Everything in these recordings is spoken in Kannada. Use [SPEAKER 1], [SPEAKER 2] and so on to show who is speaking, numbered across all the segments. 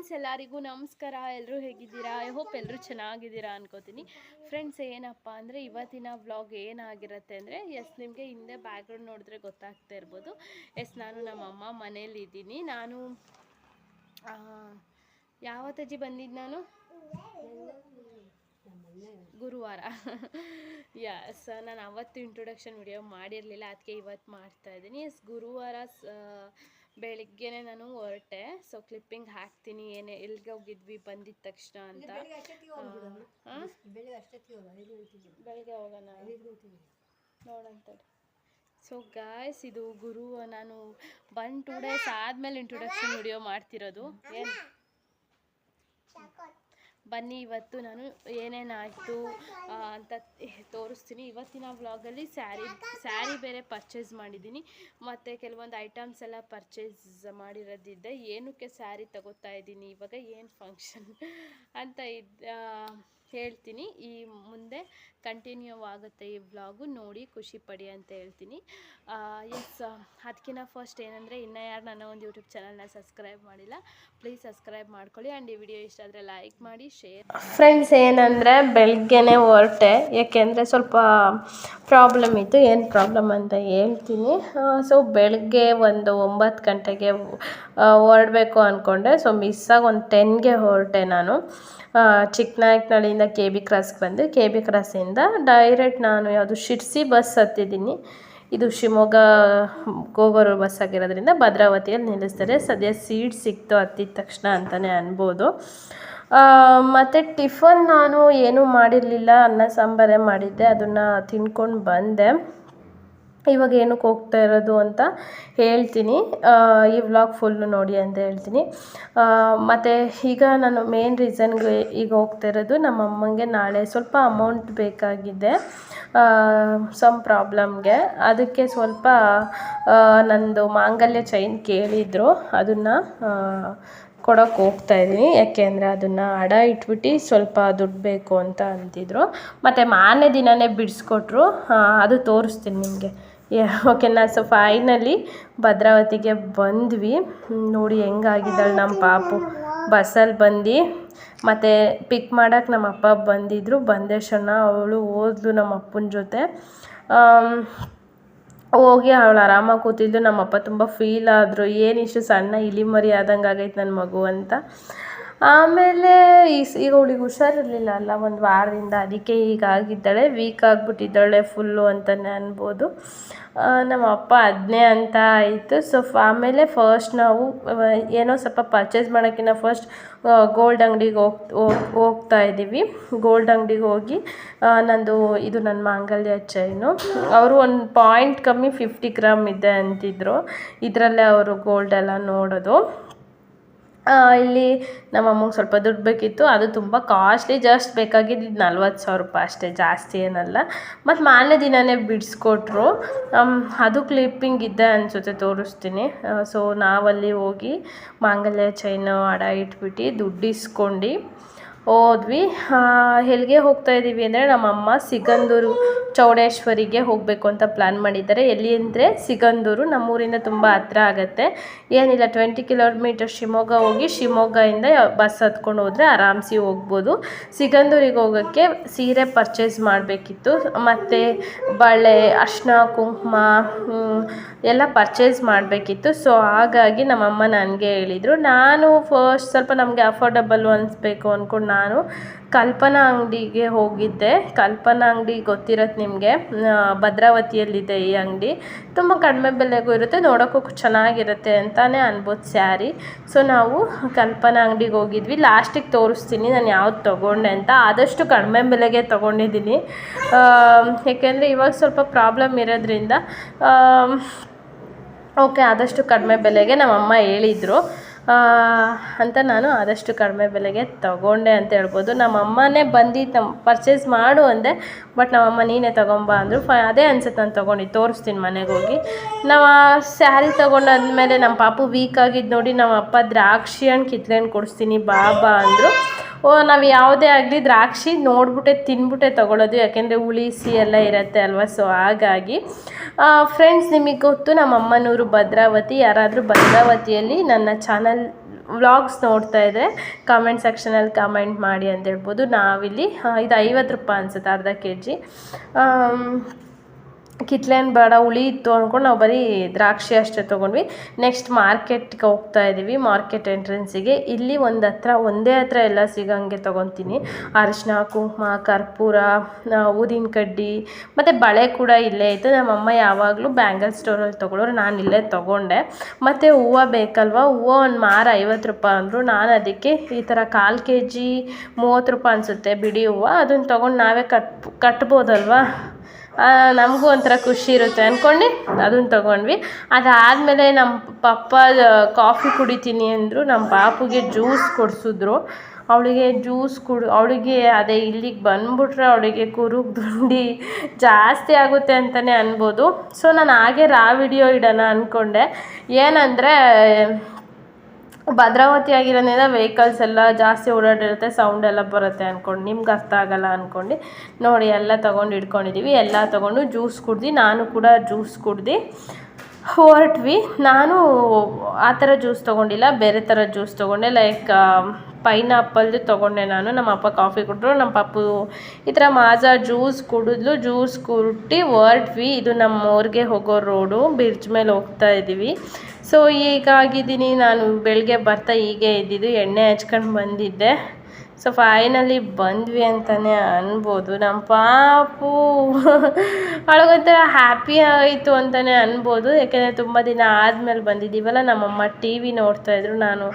[SPEAKER 1] ಫ್ರೆಂಡ್ಸ್ ಎಲ್ಲರಿಗೂ ನಮಸ್ಕಾರ. ಎಲ್ಲರೂ ಹೇಗಿದ್ದೀರಾ? ಐ ಹೋಪ್ ಎಲ್ಲರೂ ಚೆನ್ನಾಗಿದ್ದೀರಾ ಅನ್ಕೋತೀನಿ. ಫ್ರೆಂಡ್ಸ್ ಏನಪ್ಪ ಅಂದರೆ ಇವತ್ತಿನ ವ್ಲಾಗ್ ಏನಾಗಿರುತ್ತೆ ಅಂದರೆ ಎಸ್ ನಿಮಗೆ ಹಿಂದೆ ಬ್ಯಾಕ್ಗ್ರೌಂಡ್ ನೋಡಿದ್ರೆ ಗೊತ್ತಾಗ್ತಾ ಇರ್ಬೋದು. ಎಸ್ ನಾನು ನಮ್ಮಮ್ಮ ಅಮ್ಮ ಇದ್ದೀನಿ ನಾನು ಯಾವತ್ತಜ್ಜಿ ಬಂದಿದ್ದು ನಾನು? ಗುರುವಾರ. ಯಸ್ ನಾನು ಅವತ್ತು ಇಂಟ್ರೊಡಕ್ಷನ್ ವಿಡಿಯೋ ಮಾಡಿರಲಿಲ್ಲ. ಅದಕ್ಕೆ ಇವತ್ತು ಮಾಡ್ತಾ ಇದ್ದೀನಿ. ಎಸ್ ಗುರುವಾರ ಬೆಳಿಗ್ಗೆನೆ ನಾನು ಹೊರಟೆ. ಸೊ ಕ್ಲಿಪ್ಪಿಂಗ್ ಹಾಕ್ತೀನಿ. ಏನೇ ಎಲ್ಲಿಗೆ ಹೋಗಿದ್ವಿ ಬಂದಿದ ತಕ್ಷಣ ಅಂತ?
[SPEAKER 2] ಬೆಳಿಗ್ಗೆ
[SPEAKER 1] ಹೋಗೋಣ?
[SPEAKER 2] ನೋಡೋಣ ಗಂಟೆಗೆ
[SPEAKER 1] ಸೊ ಗಾಯ್ಸ್ ಇದು ಗುರು ನಾನು ಬಂದು ಟೂ ಡೇಸ್ ಆದಮೇಲೆ ಇಂಟ್ರೊಡಕ್ಷನ್ ವಿಡಿಯೋ ಮಾಡ್ತಿರೋದು. ಏನು? ಬನ್ನಿ ಇವತ್ತು ನಾನು ಏನೇನಾಯಿತು ಅಂತ ತೋರಿಸ್ತೀನಿ. ಇವತ್ತಿನ ವ್ಲಾಗಲ್ಲಿ ಸ್ಯಾರಿ ಸ್ಯಾರಿ ಬೇರೆ ಪರ್ಚೇಸ್ ಮಾಡಿದ್ದೀನಿ. ಮತ್ತು ಕೆಲವೊಂದು ಐಟಮ್ಸ್ ಎಲ್ಲ ಪರ್ಚೇಸ್ ಮಾಡಿರೋದಿದ್ದೆ ಏನಕ್ಕೆ ಸ್ಯಾರಿ ತಗೋತಾ ಇದ್ದೀನಿ ಇವಾಗ ಏನು ಫಂಕ್ಷನ್ ಅಂತ ಇದ್ ಆ, ಹೇಳ್ತೀನಿ. ಈ ಮುಂದೆ ಕಂಟಿನ್ಯೂ ಆಗುತ್ತೆ ಈ ವ್ಲಾಗು ನೋಡಿ ಖುಷಿ ಪಡಿ ಅಂತ ಹೇಳ್ತೀನಿ. ಎಸ್ ಅದಕ್ಕಿಂತ ಫಸ್ಟ್ ಏನಂದರೆ ಇನ್ನೂ ಯಾರು ನನ್ನ ಒಂದು ಯೂಟ್ಯೂಬ್ ಚಾನಲ್ನ ಸಬ್ಸ್ಕ್ರೈಬ್ ಮಾಡಿಲ್ಲ ಪ್ಲೀಸ್ ಸಬ್ಸ್ಕ್ರೈಬ್ ಮಾಡ್ಕೊಳ್ಳಿ. ಆ್ಯಂಡ್ ಈ ವಿಡಿಯೋ ಇಷ್ಟ ಆದರೆ ಲೈಕ್ ಮಾಡಿ ಶೇರ್ ಫ್ರೆಂಡ್ಸ್ ಏನಂದರೆ ಬೆಳಗ್ಗೆನೆ ಹೊರಟೆ. ಯಾಕೆಂದರೆ ಸ್ವಲ್ಪ ಪ್ರಾಬ್ಲಮ್ ಇತ್ತು. ಏನು ಪ್ರಾಬ್ಲಮ್ ಅಂತ ಹೇಳ್ತೀನಿ. ಸೊ ಬೆಳಗ್ಗೆ ಒಂದು ಒಂಬತ್ತು ಗಂಟೆಗೆ ಹೊರಡಬೇಕು ಅಂದ್ಕೊಂಡೆ ಸೊ ಮಿಸ್ಸಾಗಿ ಒಂದು ಟೆನ್ಗೆ ಹೊರಟೆ ನಾನು. ಆ, ಚಿಕ್ಕನಾಯಕನಹಳ್ಳಿಯಿಂದ ಕೆ ಬಿ ಕ್ರಾಸ್ಗೆ ಬಂದು. ಕೆ ಬಿ ಕ್ರಾಸಿಂದ ಡೈರೆಕ್ಟ್ ನಾನು ಯಾವುದು ಶಿರ್ಸಿ ಬಸ್ ಹತ್ತಿದ್ದೀನಿ. ಇದು ಶಿವಮೊಗ್ಗ ಗೋಗೂರು ಬಸ್ ಆಗಿರೋದ್ರಿಂದ ಭದ್ರಾವತಿಯಲ್ಲಿ ನಿಲ್ಲಿಸ್ತಾರೆ. ಸದ್ಯ ಸೀಟ್ ಸಿಕ್ತು ಹತ್ತಿದ ತಕ್ಷಣ ಅಂತಲೇ ಅನ್ಬೋದು. ಮತ್ತು ಟಿಫನ್ ನಾನು ಏನೂ ಮಾಡಿರಲಿಲ್ಲ. ಅನ್ನ ಸಾಂಬಾರೇ ಮಾಡಿದ್ದೆ. ಅದನ್ನು ತಿನ್ಕೊಂಡು ಬಂದೆ. ಇವಾಗ ಏನಕ್ಕೆ ಹೋಗ್ತಾ ಇರೋದು ಅಂತ ಹೇಳ್ತೀನಿ. ಈ ವ್ಲಾಗ್ ಫುಲ್ಲು ನೋಡಿ ಅಂತ ಹೇಳ್ತೀನಿ. ಮತ್ತು ಈಗ ನಾನು ಮೇನ್ ರೀಸನ್ಗೆ ಈಗ ಹೋಗ್ತಾ ಇರೋದು ನಮ್ಮ ಅಮ್ಮಂಗೆ ನಾಳೆ ಸ್ವಲ್ಪ ಅಮೌಂಟ್ ಬೇಕಾಗಿದೆ. ಸಮ್ ಪ್ರಾಬ್ಲಮ್ಗೆ ಅದಕ್ಕೆ ಸ್ವಲ್ಪ ನಂದು ಮಾಂಗಲ್ಯ ಚೈನ್ ಕೇಳಿದರು. ಅದನ್ನು ಕೊಡೋಕೆ ಹೋಗ್ತಾ ಇದ್ದೀನಿ. ಯಾಕೆಂದರೆ ಅದನ್ನು ಅಡ ಇಟ್ಬಿಟ್ಟು ಸ್ವಲ್ಪ ದುಡ್ಡು ಬೇಕು ಅಂತ ಅಂತಿದ್ರು. ಮತ್ತು ಮಾರನೇ ದಿನವೇ ಬಿಡಿಸ್ಕೊಟ್ರು. ಅದು ತೋರಿಸ್ತೀನಿ ನಿಮಗೆ. ಓಕೆನಾ ಸೊ ಫೈನಲಿ ಭದ್ರಾವತಿಗೆ ಬಂದ್ವಿ. ನೋಡಿ ಹೆಂಗಾಗಿದ್ದಾಳೆ ನಮ್ಮ ಪಾಪು. ಬಸ್ಸಲ್ಲಿ ಬಂದು ಮತ್ತು ಪಿಕ್ ಮಾಡೋಕ್ಕೆ ನಮ್ಮ ಅಪ್ಪ ಬಂದಿದ್ದರು ಬಂದೇಶಣ್ಣ ಅವಳು ಹೋದ್ಲು ನಮ್ಮ ಅಪ್ಪನ ಜೊತೆ. ಹೋಗಿ ಅವಳು ಆರಾಮಾಗಿ ಕೂತಿದ್ದು ನಮ್ಮಪ್ಪ ತುಂಬ ಫೀಲ್ ಆದರು. ಏನಿಷ್ಟು ಸಣ್ಣ ಇಲಿಮರಿ ಆದಂಗೆ ಆಗೈತೆ ನನ್ನ ಮಗು ಅಂತ. ಆಮೇಲೆ ಈಸ್ ಈಗ ಅವಳಿಗೆ ಹುಷಾರಿರಲಿಲ್ಲ ಅಲ್ಲ, ಒಂದು ವಾರದಿಂದ ಅದಕ್ಕೆ ಈಗ ಆಗಿದ್ದಾಳೆ ವೀಕ್ ಆಗಿಬಿಟ್ಟಿದ್ದಾಳೆ ಫುಲ್ಲು ಅಂತಲೇ ಅನ್ಬೋದು. ನಮ್ಮ ಅಪ್ಪ ಅದನ್ನೇ ಅಂತ ಆಯಿತು. ಸೊ ಆಮೇಲೆ ಫಸ್ಟ್ ನಾವು ಏನೋ ಸ್ವಲ್ಪ ಪರ್ಚೇಸ್ ಮಾಡೋಕ್ಕಿಂತ ಫಸ್ಟ್ ಗೋಲ್ಡ್ ಅಂಗಡಿಗೆ ಹೋಗ್, ಹೋಗ್- ಹೋಗ್ತಾ ಇದ್ದೀವಿ. ಗೋಲ್ಡ್ ಅಂಗಡಿಗೆ ಹೋಗಿ ನಂದು ಇದು ನನ್ನ ಮಾಂಗಲ್ಯ ಚೈನು ಅವರು ಒಂದು ಪಾಯಿಂಟ್ ಕಮ್ಮಿ ಫಿಫ್ಟಿ ಗ್ರಾಮ್ ಇದೆ ಅಂತಿದ್ರು. ಇದರಲ್ಲೇ ಅವರು ಗೋಲ್ಡ್ ಎಲ್ಲ ನೋಡೋದು. ಇಲ್ಲಿ ನಮ್ಮ ಅಮ್ಮಗೆ ಸ್ವಲ್ಪ ದುಡ್ಡು ಬೇಕಿತ್ತು. ಅದು ತುಂಬ ಕಾಸ್ಟ್ಲಿ ಜಸ್ಟ್ ಬೇಕಾಗಿದ್ದು ಇದು ನಲ್ವತ್ತು ಸಾವಿರ ರೂಪಾಯಿ ಅಷ್ಟೇ, ಜಾಸ್ತಿ ಏನಲ್ಲ. ಮತ್ತು ಮಾರನೇ ದಿನವೇ ಬಿಡಿಸ್ಕೊಟ್ರು. ಅದು ಕ್ಲಿಪ್ಪಿಂಗ್ ಇದೆ ಅನಿಸುತ್ತೆ, ತೋರಿಸ್ತೀನಿ. ಸೊ ನಾವಲ್ಲಿ ಹೋಗಿ ಮಾಂಗಲ್ಯ ಚೈನು ಅಡ ಇಟ್ಬಿಟ್ಟು ದುಡ್ಡು ಇಸ್ಕೊಂಡು ಹೋದ್ವಿ. ಎಲ್ಲಿಗೆ ಹೋಗ್ತಾ ಇದ್ದೀವಿ ಅಂದರೆ ನಮ್ಮಮ್ಮ ಸಿಗಂದೂರು ಚೌಡೇಶ್ವರಿಗೆ ಹೋಗಬೇಕು ಅಂತ ಪ್ಲ್ಯಾನ್ ಮಾಡಿದ್ದಾರೆ. ಎಲ್ಲಿ ಅಂದರೆ ಸಿಗಂದೂರು, ನಮ್ಮೂರಿಂದ ತುಂಬ ಹತ್ರ ಆಗುತ್ತೆ. ಏನಿಲ್ಲ ಟ್ವೆಂಟಿ ಕಿಲೋಮೀಟರ್ ಶಿವಮೊಗ್ಗ ಹೋಗಿ ಶಿವಮೊಗ್ಗದಿಂದ ಬಸ್ ಹತ್ಕೊಂಡು ಹೋದರೆ ಆರಾಮ್ಸಿ ಹೋಗ್ಬೋದು. ಸಿಗಂದೂರಿಗೆ ಹೋಗೋಕ್ಕೆ ಸೀರೆ ಪರ್ಚೇಸ್ ಮಾಡಬೇಕಿತ್ತು. ಮತ್ತು ಬಳೆ ಅರ್ಶಿನ ಕುಂಕುಮ ಎಲ್ಲ ಪರ್ಚೇಸ್ ಮಾಡಬೇಕಿತ್ತು. ಸೊ ಹಾಗಾಗಿ ನಮ್ಮಮ್ಮ ನನಗೆ ಹೇಳಿದರು, ನಾನು ಫಸ್ಟ್ ಸ್ವಲ್ಪ ನಮಗೆ ಅಫೋರ್ಡಬಲ್ ಅನಿಸ್ಬೇಕು ಅಂದ್ಕೊಂಡು ನಾನು ಕಲ್ಪನಾ ಅಂಗಡಿಗೆ ಹೋಗಿದ್ದೆ. ಕಲ್ಪನಾ ಅಂಗಡಿ ಗೊತ್ತಿರತ್ತೆ ನಿಮಗೆ. ಭದ್ರಾವತಿಯಲ್ಲಿದೆ ಈ ಅಂಗಡಿ. ತುಂಬ ಕಡಿಮೆ ಬೆಲೆಗೂ ಇರುತ್ತೆ, ನೋಡೋಕ್ಕೂ ಚೆನ್ನಾಗಿರುತ್ತೆ ಅಂತಲೇ ಅನ್ಬೋದು ಸ್ಯಾರಿ. ಸೊ, ನಾವು ಕಲ್ಪನಾ ಅಂಗಡಿಗೆ ಹೋಗಿದ್ವಿ. ಲಾಸ್ಟಿಗೆ ತೋರಿಸ್ತೀನಿ, ನಾನು ಯಾವ್ದು ತೊಗೊಂಡೆ ಅಂತ. ಆದಷ್ಟು ಕಡಿಮೆ ಬೆಲೆಗೆ ತೊಗೊಂಡಿದ್ದೀನಿ. ಏಕೆಂದರೆ ಇವಾಗ ಸ್ವಲ್ಪ ಪ್ರಾಬ್ಲಮ್ ಇರೋದ್ರಿಂದ ಓಕೆ, ಆದಷ್ಟು ಕಡಿಮೆ ಬೆಲೆಗೆ ನಮ್ಮಮ್ಮ ಹೇಳಿದರು. ಅಂತ ನಾನು ಆದಷ್ಟು ಕಡಿಮೆ ಬೆಲೆಗೆ ತಗೊಂಡೆ ಅಂತ ಹೇಳ್ಬೋದು. ನಮ್ಮ ಅಮ್ಮನೇ ಬಂದು ನಮ್ಮ ಪರ್ಚೇಸ್ ಮಾಡು ಅಂದೆ ಬಟ್ ನಮ್ಮಮ್ಮ ನೀನೇ ತಗೊಂಬಾ ಅಂದರು ಫ ಅದೇ ಅನ್ಸುತ್ತೆ ನಾನು ತೊಗೊಂಡಿದ್ದು, ತೋರಿಸ್ತೀನಿ ಮನೆಗೆ ಹೋಗಿ. ನಾವು ಸ್ಯಾರಿ ತೊಗೊಂಡಾದ್ಮೇಲೆ ನಮ್ಮ ಪಾಪು ವೀಕ್ ಆಗಿದ್ದು ನೋಡಿ ನಮ್ಮ ಅಪ್ಪ ದ್ರಾಕ್ಷಿ ಹಣ್ಣು ಕಿತ್ಕೊಂಡು ಕೊಡಿಸ್ತೀನಿ ಬಾ ಬಾ ಅಂದರು. ನಾವು ಯಾವುದೇ ಆಗಲಿ ದ್ರಾಕ್ಷಿ ನೋಡ್ಬಿಟ್ಟೆ, ತಿನ್ಬಿಟ್ಟೆ ತೊಗೊಳೋದು, ಯಾಕೆಂದರೆ ಹುಳಿ, ಸಿಹಿ ಎಲ್ಲ ಇರುತ್ತೆ ಅಲ್ವಾ? ಸೊ ಹಾಗಾಗಿ ಫ್ರೆಂಡ್ಸ್ ನಿಮಗೆ ಗೊತ್ತು ನಮ್ಮ ಅಮ್ಮನೂರು ಭದ್ರಾವತಿ, ಯಾರಾದರೂ ಭದ್ರಾವತಿಯಲ್ಲಿ ನನ್ನ ಚಾನಲ್ ವ್ಲಾಗ್ಸ್ ನೋಡ್ತಾ ಇದ್ದರೆ ಕಮೆಂಟ್ ಸೆಕ್ಷನಲ್ಲಿ ಕಮೆಂಟ್ ಮಾಡಿ ಅಂತ ಹೇಳ್ಬೋದು. ನಾವಿಲ್ಲಿ ಇದು ಐವತ್ತು ರೂಪಾಯಿ ಅನ್ಸುತ್ತೆ, ಅರ್ಧ ಕೆ ಜಿ ಕಿತ್ಲೇನು ಬೇಡ ಹುಳಿ ಇತ್ತು ಅಂದ್ಕೊಂಡು ನಾವು ಬರೀ ದ್ರಾಕ್ಷಿ ಅಷ್ಟೇ ತೊಗೊಂಡ್ವಿ. ನೆಕ್ಸ್ಟ್ ಮಾರ್ಕೆಟ್ಗೆ ಹೋಗ್ತಾ ಇದ್ದೀವಿ ಮಾರ್ಕೆಟ್ ಎಂಟ್ರೆನ್ಸಿಗೆ ಇಲ್ಲಿ ಒಂದು ಹತ್ರ, ಒಂದೇ ಹತ್ರ ಎಲ್ಲ ಸಿಗಂಗೆ ತೊಗೊತೀನಿ. ಅರಿಶಿನ ಕುಂಕುಮ, ಕರ್ಪೂರ ಊದಿನ ಕಡ್ಡಿ. ಮತ್ತು ಬಳೆ ಕೂಡ ಇಲ್ಲೇ ಇತ್ತು. ನಮ್ಮಮ್ಮ ಯಾವಾಗಲೂ ಬ್ಯಾಂಗಲ್ ಸ್ಟೋರಲ್ಲಿ ತೊಗೊಳೋರು, ನಾನು ಇಲ್ಲೇ ತೊಗೊಂಡೆ. ಮತ್ತು ಹೂವು ಬೇಕಲ್ವ? ಹೂವು ಒಂದು ಮಾರ ಐವತ್ತು ರೂಪಾಯಿ ಅಂದರು. ನಾನು ಅದಕ್ಕೆ ಈ ಥರ ಕಾಲು ಕೆ ಜಿ ಮೂವತ್ತು ರೂಪಾಯಿ ಅನಿಸುತ್ತೆ ಬಿಡಿ ಹೂವು. ಅದನ್ನು ತೊಗೊಂಡು ನಾವೇ ಕಟ್, ಕಟ್ಬೋದಲ್ವಾ? ನಮಗೂ ಒಂಥರ ಖುಷಿ ಇರುತ್ತೆ ಅಂದ್ಕೊಂಡು ಅದನ್ನು ತೊಗೊಂಡ್ವಿ. ಅದಾದಮೇಲೆ ನಮ್ಮ ಪಪ್ಪ ಕಾಫಿ ಕುಡಿತೀನಿ ಅಂದರು ನಮ್ಮ ಪಾಪುಗೆ ಜ್ಯೂಸ್ ಕೊಡಿಸಿದ್ರು. ಅವಳಿಗೆ ಜ್ಯೂಸ್ ಕುಡು, ಅವಳಿಗೆ ಅದೇ ಇಲ್ಲಿಗೆ ಬಂದುಬಿಟ್ರೆ ಅವಳಿಗೆ ಕುರುಗ್ ದುಂಡಿ ಜಾಸ್ತಿ ಆಗುತ್ತೆ ಅಂತಲೇ ಅನ್ಬೋದು. ಸೊ ನಾನು ಹಾಗೆ ರಾ ವಿಡಿಯೋ ಇಡೋಣ ಅಂದ್ಕೊಂಡೆ ಏನಂದರೆ ಭದ್ರಾವತಿ ಆಗಿರೋದ್ರಿಂದ ವೆಹಿಕಲ್ಸ್ ಎಲ್ಲ ಜಾಸ್ತಿ ಓಡಾಡಿರುತ್ತೆ ಸೌಂಡ್ ಎಲ್ಲ ಬರುತ್ತೆ ಅಂದ್ಕೊಂಡು ನಿಮ್ಗೆ ಅರ್ಥ ಆಗಲ್ಲ ಅಂದ್ಕೊಂಡು ನೋಡಿ, ಎಲ್ಲ ತೊಗೊಂಡು ಇಟ್ಕೊಂಡಿದ್ದೀವಿ ಎಲ್ಲ ತೊಗೊಂಡು ಜ್ಯೂಸ್ ಕುಡ್ದು, ನಾನು ಕೂಡ ಜ್ಯೂಸ್ ಕುಡ್ದು ಹೊರಟ್ವಿ. ನಾನು ಆ ಥರ ಜ್ಯೂಸ್ ತೊಗೊಂಡಿಲ್ಲ, ಬೇರೆ ಥರ ಜ್ಯೂಸ್ ತೊಗೊಂಡೆ ಲೈಕ್ ಪೈನಾಪಲ್ದು ತೊಗೊಂಡೆ ನಾನು. ನಮ್ಮ ಅಪ್ಪ ಕಾಫಿ ಕೊಟ್ಟರು ನಮ್ಮ ಪಪ್ಪು ಈ ಥರ ಮಾಜಾ ಜ್ಯೂಸ್ ಕುಡಿದ್ಲು. ಜ್ಯೂಸ್ ಕುಟ್ಟಿ ಹೊರಟ್ವಿ. ಇದು ನಮ್ಮ ಊರಿಗೆ ಹೋಗೋ ರೋಡು. ಬ್ರಿಡ್ಜ್ ಮೇಲೆ ಹೋಗ್ತಾ ಇದ್ದೀವಿ. ಸೊ ಹೀಗಾಗಿದ್ದೀನಿ ನಾನು ಬೆಳಗ್ಗೆ ಬರ್ತಾ ಹೀಗೆ ಇದ್ದಿದ್ದು. ಎಣ್ಣೆ ಹಚ್ಕೊಂಡು ಬಂದಿದ್ದೆ. ಸೊ ಫೈನಲಿ ಬಂದ್ವಿ ಅಂತಲೇ ಅನ್ಬೋದು. ನಮ್ಮ ಪಾಪು ಅವಳಗೊಂಥರ ಹ್ಯಾಪಿ ಆಯಿತು ಅಂತಲೇ ಅನ್ಬೋದು. ಯಾಕೆಂದರೆ ತುಂಬ ದಿನ ಆದಮೇಲೆ ಬಂದಿದ್ದೀವಲ್ಲ, ನಮ್ಮಮ್ಮ ಟಿ ವಿ ನೋಡ್ತಾಯಿದ್ರು ನಾನು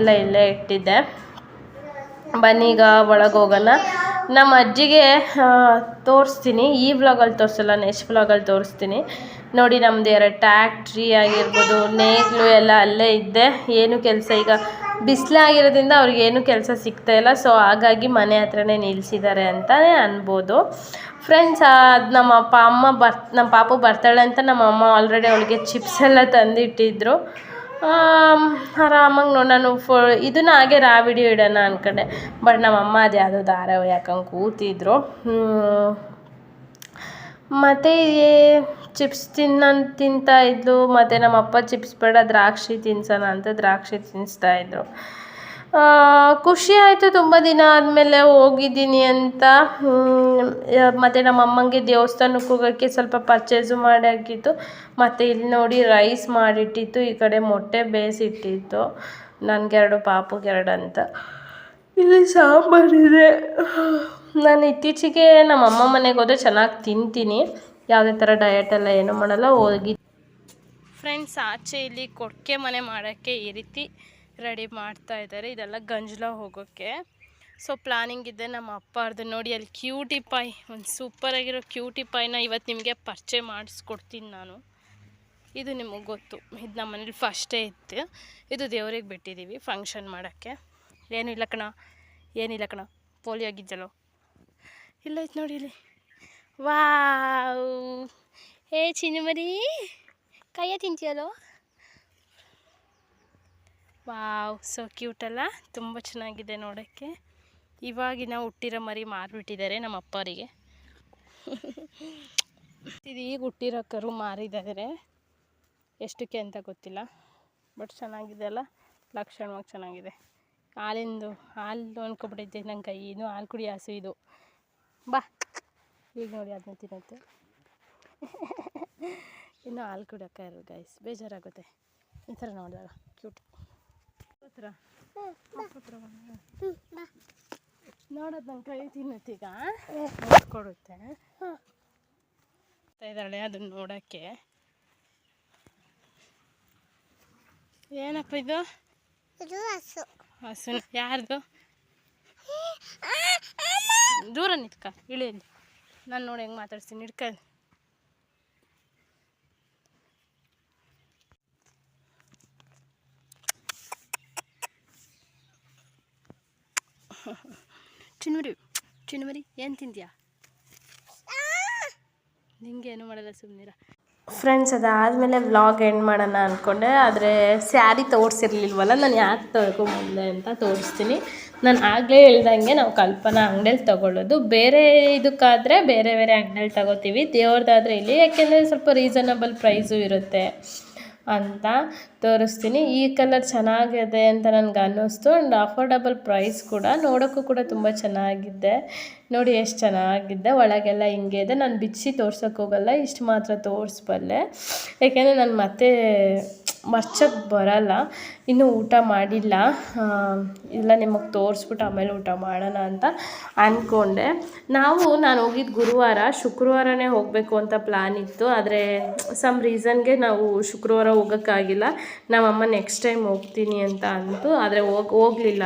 [SPEAKER 1] ಎಲ್ಲ ಇಲ್ಲೇ ಇಟ್ಟಿದ್ದೆ. ಬನ್ನೀಗ ಒಳಗೆ ಹೋಗೋಣ. ನಮ್ಮ ಅಜ್ಜಿಗೆ ತೋರಿಸ್ತೀನಿ. ಈ ವ್ಲಾಗಲ್ಲಿ ತೋರಿಸಲ್ಲ ನೆಕ್ಸ್ಟ್ ವ್ಲಾಗಲ್ಲಿ ತೋರಿಸ್ತೀನಿ. ನೋಡಿ ನಮ್ಮದು ಎರಡು ಟ್ಯಾಕ್ಟ್ರಿ ಆಗಿರ್ಬೋದು, ನೇಗ್ಲು ಎಲ್ಲ ಅಲ್ಲೇ ಇದ್ದೆ ಏನು ಕೆಲಸ ಈಗ ಬಿಸಿಲಾಗಿರೋದ್ರಿಂದ ಅವ್ರಿಗೆ ಏನು ಕೆಲಸ ಸಿಗ್ತಾ ಇಲ್ಲ. ಸೊ ಹಾಗಾಗಿ ಮನೆ ಹತ್ರನೇ ನಿಲ್ಲಿಸಿದ್ದಾರೆ ಅಂತಲೇ ಅನ್ಬೋದು. ಫ್ರೆಂಡ್ಸ್ ಅದು ನಮ್ಮ ಅಪ್ಪ, ಅಮ್ಮ ಬರ್, ನಮ್ಮ ಪಾಪು ಬರ್ತಾಳೆ ಅಂತ ನಮ್ಮ ಅಮ್ಮ ಆಲ್ರೆಡಿ ಅವಳಿಗೆ ಚಿಪ್ಸ್ ಎಲ್ಲ ತಂದಿಟ್ಟಿದ್ರು. ಆರಾಮಾಗಿ ನೋಡಿ ನಾನು ಫೋ ಇದನ್ನ ಹಾಗೆ ರಾ ವಿಡಿಯೋ ಇಡೋಣ ಅನ್ಕೊಂಡೆ ಬಟ್ ನಮ್ಮಮ್ಮ ಅದು ಯಾವುದೋ ಧಾರಾವಾಹಿ ಯಾಕಂಗೆ ಕೂತಿದ್ರು. ಮತ್ತು ಚಿಪ್ಸ್ ತಿನ್ನ ತಿಂತಾಯಿದ್ಲು ಮತ್ತು ನಮ್ಮಪ್ಪ ಚಿಪ್ಸ್ ಬೇಡ ದ್ರಾಕ್ಷಿ ತಿನ್ಸೋಣ ಅಂತ ದ್ರಾಕ್ಷಿ ತಿನ್ನಿಸ್ತಾ ಇದ್ರು ಆ, ಖುಷಿ ಆಯಿತು ತುಂಬ ದಿನ ಆದಮೇಲೆ ಹೋಗಿದ್ದೀನಿ ಅಂತ. ಮತ್ತು ನಮ್ಮ ಅಮ್ಮಂಗೆ ದೇವಸ್ಥಾನಕ್ಕೆ ಹೋಗೋಕ್ಕೆ ಸ್ವಲ್ಪ ಪರ್ಚೇಸು ಮಾಡಿ ಹಾಕಿತ್ತು. ಮತ್ತು ಇಲ್ಲಿ ನೋಡಿ ರೈಸ್ ಮಾಡಿಟ್ಟಿತ್ತು, ಈ ಕಡೆ ಮೊಟ್ಟೆ ಬೇಯಿಸಿಟ್ಟಿತ್ತು. ನನಗೆರಡು ಪಾಪುಗೆರಡು ಅಂತ. ಇಲ್ಲಿ ಸಾಂಬಾರಿದೆ ನಾನು ಇತ್ತೀಚೆಗೆ ನಮ್ಮ ಅಮ್ಮ ಮನೆಗೆ ಹೋದ್ರೆ ಚೆನ್ನಾಗಿ ತಿಂತೀನಿ. ಯಾವುದೇ ಥರ ಡಯಟೆಲ್ಲ ಏನೂ ಮಾಡಲ್ಲ, ಹೋಗಿ. ಫ್ರೆಂಡ್ಸ್ ಆಚೆ ಇಲ್ಲಿ ಕೊಕ್ಕೆ ಮನೆ ಮಾಡೋಕ್ಕೆ ಈ ರೀತಿ ರೆಡಿ ಮಾಡ್ತಾ ಇದ್ದಾರೆ. ಇದೆಲ್ಲ ಗಂಜಲ ಹೋಗೋಕ್ಕೆ. ಸೊ ಪ್ಲಾನಿಂಗ್ ಇದೆ ನಮ್ಮ ಅಪ್ಪ ನೋಡಿ, ಅಲ್ಲಿ ಕ್ಯೂಟಿ ಪಾಯ್ ಒಂದು ಸೂಪರಾಗಿರೋ ಕ್ಯೂಟಿ ಪಾಯ್ನ ಇವತ್ತು ನಿಮಗೆ ಪರಿಚಯ ಮಾಡಿಸ್ಕೊಡ್ತೀನಿ ನಾನು. ಇದು ನಿಮಗೆ ಗೊತ್ತು. ಇದು ನಮ್ಮ ಮನೇಲಿ ಫಸ್ಟೇ ಇತ್ತು. ಇದು ದೇವ್ರಿಗೆ ಬಿಟ್ಟಿದ್ದೀವಿ ಫಂಕ್ಷನ್ ಮಾಡೋಕ್ಕೆ. ಏನು ಇಲ್ಲ ಕಣ. ಏನಿಲ್ಲ ಕಣ. ಪೋಲಿಯೋ ಆಗಿದ್ದಲ್ಲೋ ಇಲ್ಲ ಇತ್ತು ನೋಡಿ ಇಲ್ಲಿ. ವಾವ್! ಏ ಚಿನ್ನಮರಿ ಕೈಯ ತಿಂತೀಯಲ್ಲೋ? ವಾವ್ ಸೊ ಕ್ಯೂಟ್ ಅಲ್ಲ? ತುಂಬ ಚೆನ್ನಾಗಿದೆ ನೋಡೋಕ್ಕೆ. ಇವಾಗಿನ ಹುಟ್ಟಿರೋ ಮರಿ ಮಾರಿಬಿಟ್ಟಿದ್ದಾರೆ ನಮ್ಮ ಅಪ್ಪರಿಗೆ. ಇದು ಈಗ ಹುಟ್ಟಿರೋ ಕರು ಮಾರಿದ್ದಾರೆ. ಎಷ್ಟಕ್ಕೆ ಅಂತ ಗೊತ್ತಿಲ್ಲ ಬಟ್ ಚೆನ್ನಾಗಿದೆ ಅಲ್ಲ? ಲಕ್ಷಣವಾಗಿ ಚೆನ್ನಾಗಿದೆ. ಹಾಲಿಂದು, ಹಾಲು ಅನ್ಕೊಬಿಟ್ಟಿದ್ದೆ ನನ್ನ ಕೈ, ಇದು ಹಾಲು ಕುಡಿ ಹಸು ಇದು. ಬಾ, ಈಗ ನೋಡಿ ಅದನ್ನ ತಿನ್ನುತ್ತೆ ಇನ್ನು ಹಾಲು ಕುಡಿಯೋಕೆ ಇರೋ ಗೈಸ್ ಬೇಜಾರಾಗುತ್ತೆ. ಈ ಥರ ನೋಡಿದಾಗ ಕ್ಯೂಟ್ ಹತ್ರ. ನೋಡೋದು ನನ್ನ ಕೈ ತಿನ್ನತ್ತೀಗ? ಕೊಡುತ್ತೆ ಇದ್ದಾಳೆ ಅದನ್ನ ನೋಡೋಕ್ಕೆ. ಏನಪ್ಪ ಇದು?
[SPEAKER 3] ಇದು ಹಸು.
[SPEAKER 1] ಹಸು ಯಾರ್ದು? ದೂರ ನಿತ್ಕ ಇಳಿಯಲ್ಲಿ ನಾನು ನೋಡಿ ಹೆಂಗೆ ಮಾತಾಡ್ತೀನಿ ಹಿಡ್ಕ. ಚಿನ್ಮರಿ ಚಿನ್ಮರಿ ಏನು ತಿಂತೀಯಾ ನಿಂಗೆ ಏನು ಮಾಡಲ್ಲ ಸುಮ್ಮನಿರ ಫ್ರೆಂಡ್ಸ್ ಅದಾದಮೇಲೆ ವ್ಲಾಗ್ ಎಂಡ್ ಮಾಡೋಣ ಅಂದ್ಕೊಂಡೆ ಆದರೆ ಸ್ಯಾರಿ ತೋರಿಸಿರ್ಲಿಲ್ವಲ್ಲ, ನಾನು ಯಾಕೆ ತೊಳ್ಕೊಂಬಂದೆ ಅಂತ ತೋರಿಸ್ತೀನಿ. ನಾನು ಆಗಲೇ ಹೇಳ್ದಂಗೆ ನಾವು ಕಲ್ಪನಾ ಅಂಗಡಿಯಲ್ಲಿ ತೊಗೊಳ್ಳೋದು. ಬೇರೆ ಇದಕ್ಕಾದರೆ ಬೇರೆ ಬೇರೆ ಅಂಗಡಿಯಲ್ಲಿ ತಗೋತೀವಿ. ದೇವ್ರದ್ದಾದರೆ ಇಲ್ಲಿ, ಯಾಕೆಂದರೆ ಸ್ವಲ್ಪ ರೀಸನಬಲ್ ಪ್ರೈಸು ಇರುತ್ತೆ. ಅಂತ ತೋರಿಸ್ತೀನಿ. ಈ ಕಲರ್ ಚೆನ್ನಾಗಿದೆ ಅಂತ ನನಗೆ ಅನ್ನಿಸ್ತು. ಆ್ಯಂಡ್ ಅಫೋರ್ಡಬಲ್ ಪ್ರೈಸ್ ಕೂಡ ನೋಡೋಕ್ಕೂ ಕೂಡ ತುಂಬ ಚೆನ್ನಾಗಿದೆ. ನೋಡಿ ಎಷ್ಟು ಚೆನ್ನಾಗಿದೆ. ಒಳಗೆಲ್ಲ ಹಿಂಗೆ ಇದೆ. ನಾನು ಬಿಚ್ಚಿ ತೋರ್ಸೋಕ್ಕೋಗಲ್ಲ ಇಷ್ಟು ಮಾತ್ರ ತೋರಿಸ್ಬಲ್ಲೆ. ಯಾಕೆಂದರೆ ನಾನು ಮತ್ತೆ ಮರ್ಚಕ್ಕೆ ಬರಲ್ಲ, ಇನ್ನೂ ಊಟ ಮಾಡಿಲ್ಲ ಇಲ್ಲ ನಿಮಗೆ ತೋರಿಸ್ಬಿಟ್ಟು ಆಮೇಲೆ ಊಟ ಮಾಡೋಣ ಅಂತ ಅಂದ್ಕೊಂಡೆ ನಾವು, ನಾನು ಹೋಗಿದ್ದು ಗುರುವಾರ ಶುಕ್ರವಾರನೇ ಹೋಗಬೇಕು ಅಂತ ಪ್ಲ್ಯಾನ್ ಇತ್ತು, ಆದರೆ ಸಮ್ ರೀಸನ್ಗೆ ನಾವು ಶುಕ್ರವಾರ ಹೋಗೋಕ್ಕಾಗಿಲ್ಲ. ನಮ್ಮಮ್ಮ ನೆಕ್ಸ್ಟ್ ಟೈಮ್ ಹೋಗ್ತೀನಿ ಅಂತ ಅಂತು, ಆದರೆ ಹೋಗಿ, ಹೋಗಲಿಲ್ಲ.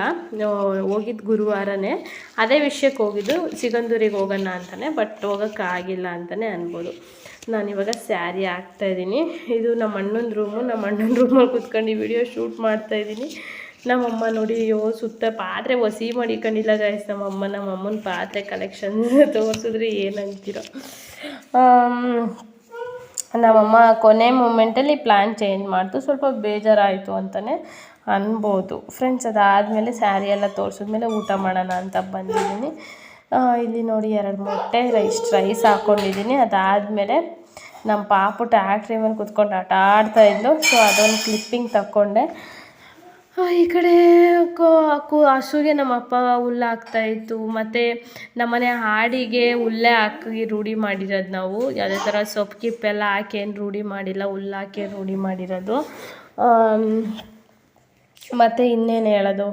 [SPEAKER 1] ಹೋಗಿದ್ದು ಗುರುವಾರನೇ. ಅದೇ ವಿಷಯಕ್ಕೆ ಹೋಗಿದ್ದು, ಸಿಗಂದೂರಿಗೆ ಹೋಗೋಣ ಅಂತಲೇ ಬಟ್ ಹೋಗೋಕ್ಕಾಗಿಲ್ಲ ಅಂತಲೇ ಅನ್ಬೋದು. ನಾನು ಇವಾಗ ಸ್ಯಾರಿ ಹಾಕ್ತಾಯಿದ್ದೀನಿ ಇದು ನಮ್ಮ ಅಣ್ಣನ ರೂಮು ನಮ್ಮ ಅಣ್ಣನ ರೂಮಲ್ಲಿ ಕೂತ್ಕೊಂಡು ಈ ವಿಡಿಯೋ ಶೂಟ್ ಮಾಡ್ತಾಯಿದ್ದೀನಿ ನಮ್ಮಮ್ಮ ನೋಡಿ, ಅಯ್ಯೋ, ಸುತ್ತ ಪಾತ್ರೆ ಒಸಿ ಮಾಡಿಕೊಂಡಿಲ್ಲ ಗಾಯ್ಸ್ ನಮ್ಮಮ್ಮ, ನಮ್ಮಮ್ಮನ ಪಾತ್ರೆ ಕಲೆಕ್ಷನ್ ತೋರಿಸಿದ್ರೆ ಏನಂತೀರೋ. ನಮ್ಮಮ್ಮ ಕೊನೆ ಮೂಮೆಂಟಲ್ಲಿ ಪ್ಲ್ಯಾನ್ ಚೇಂಜ್ ಮಾಡ್ತು. ಸ್ವಲ್ಪ ಬೇಜಾರಾಯಿತು ಅಂತಲೇ ಅನ್ಬೋದು. ಫ್ರೆಂಡ್ಸ್ ಅದಾದಮೇಲೆ ಸ್ಯಾರಿ ಎಲ್ಲ ತೋರಿಸಿದ್ಮೇಲೆ ಊಟ ಮಾಡೋಣ ಅಂತ ಬಂದಿದ್ದೀನಿ. ಇಲ್ಲಿ ನೋಡಿ ಎರಡು ಮೊಟ್ಟೆ ರೈಸ್ ರೈಸ್ ಹಾಕ್ಕೊಂಡಿದ್ದೀನಿ ಅದಾದಮೇಲೆ ನಮ್ಮ ಪಾಪು ಟ್ಯಾಕ್ಟ್ರಿ ಮೇಲೆ ಕುತ್ಕೊಂಡು ಆಟ ಆಡ್ತಾ ಇದ್ಲು. ಸೊ ಅದೊಂದು ಕ್ಲಿಪ್ಪಿಂಗ್ ಆ, ಈ ಕಡೆ ಹಸುಗೆ ನಮ್ಮ ಅಪ್ಪ ಹುಲ್ಲು ಹಾಕ್ತಾ ಇತ್ತು. ಮತ್ತು ನಮ್ಮನೆ ಹಾಡಿಗೆ ಹುಲ್ಲೇ ಹಾಕಿ ರೂಢಿ ಮಾಡಿರೋದು ನಾವು. ಯಾವುದೇ ಥರ ಸೊಪ್ಪು ಕಿಪ್ಪೆಲ್ಲ ಹಾಕಿ ಏನು ರೂಢಿ ಮಾಡಿಲ್ಲ ಹುಲ್ಲು ಹಾಕಿ ರೂಢಿ ಮಾಡಿರೋದು. ಮತ್ತು ಇನ್ನೇನು ಹೇಳೋದು?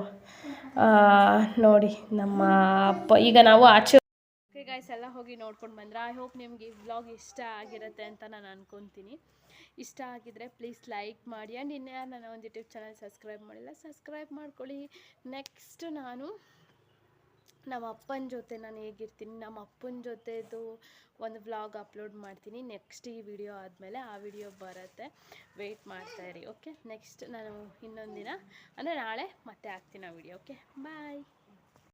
[SPEAKER 1] ನೋಡಿ, ನಮ್ಮ ಅಪ್ಪ, ಈಗ ನಾವು ಆಚೆ ಗಾಯ್ಸ್ ಎಲ್ಲ ಹೋಗಿ ನೋಡ್ಕೊಂಡು ಬಂದ್ರೆ. ಐ ಹೋಪ್ ನಿಮಗೆ ಈ ವ್ಲಾಗ್ ಇಷ್ಟ ಆಗಿರುತ್ತೆ ಅಂತ ನಾನು ಅನ್ಕೊತೀನಿ. ಇಷ್ಟ ಆಗಿದ್ರೆ ಪ್ಲೀಸ್ ಲೈಕ್ ಮಾಡಿ. ಆ್ಯಂಡ್ ಇನ್ಯಾರು ನನ್ನ ಒಂದು ಯೂಟ್ಯೂಬ್ ಚಾನಲ್ ಸಬ್ಸ್ಕ್ರೈಬ್ ಮಾಡಿಲ್ಲ ಸಬ್ಸ್ಕ್ರೈಬ್ ಮಾಡ್ಕೊಳ್ಳಿ. ನೆಕ್ಸ್ಟ್ ನಾನು ನಮ್ಮ ಅಪ್ಪನ ಜೊತೆ ನಾನು ಹೇಗಿರ್ತೀನಿ, ನಮ್ಮ ಅಪ್ಪನ ಜೊತೆದು ಒಂದು ವ್ಲಾಗ್ ಅಪ್ಲೋಡ್ ಮಾಡ್ತೀನಿ. ನೆಕ್ಸ್ಟ್ ಈ ವಿಡಿಯೋ ಆದಮೇಲೆ ಆ ವಿಡಿಯೋ ಬರುತ್ತೆ. ವೆಯ್ಟ್ ಮಾಡ್ತಾಯಿರಿ ಓಕೆ ನೆಕ್ಸ್ಟ್ ನಾನು ಇನ್ನೊಂದು ದಿನ ಅಂದರೆ ನಾಳೆ ಮತ್ತೆ ಹಾಕ್ತೀನಿ ಆ ವಿಡಿಯೋ ಓಕೆ ಬಾಯ್